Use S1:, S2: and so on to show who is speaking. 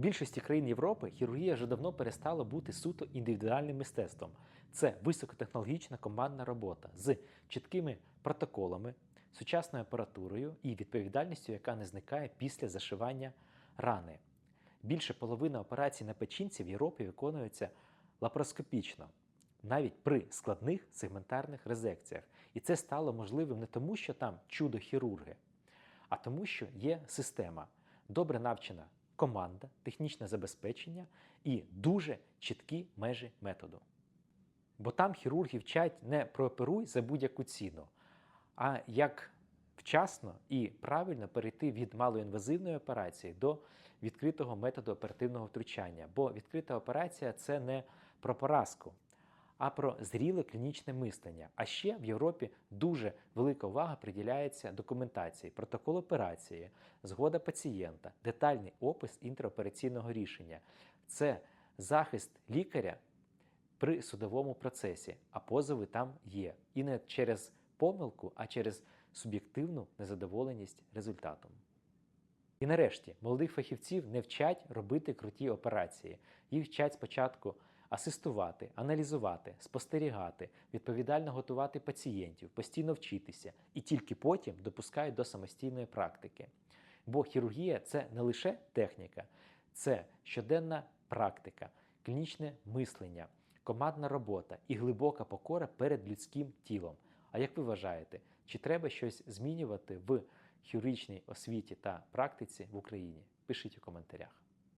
S1: більшості країн Європи хірургія вже давно перестала бути суто індивідуальним мистецтвом. Це високотехнологічна командна робота з чіткими протоколами, сучасною апаратурою і відповідальністю, яка не зникає після зашивання рани. Більше половини операцій на печінці в Європі виконуються лапароскопічно, навіть при складних сегментарних резекціях. І це стало можливим не тому, що там чудо-хірурги, а тому, що є система, добре навчена команда, технічне забезпечення і дуже чіткі межі методу. Бо там хірурги вчать не прооперуй за будь-яку ціну, а як вчасно і правильно перейти від малоінвазивної операції до відкритого методу оперативного втручання. Бо відкрита операція це не про поразку, а про зріле клінічне мислення. А ще в Європі дуже велика увага приділяється документації, протокол операції, згода пацієнта, детальний опис інтеропераційного рішення. Це захист лікаря при судовому процесі, а позови там є. І не через помилку, а через суб'єктивну незадоволеність результатом. І нарешті молодих фахівців не вчать робити круті операції. Їх вчать спочатку асистувати, аналізувати, спостерігати, відповідально готувати пацієнтів, постійно вчитися і тільки потім допускають до самостійної практики. Бо хірургія це не лише техніка, це щоденна практика, клінічне мислення, командна робота і глибока покора перед людським тілом. А як ви вважаєте, чи треба щось змінювати в хірургічній освіті та практиці в Україні? Пишіть у коментарях.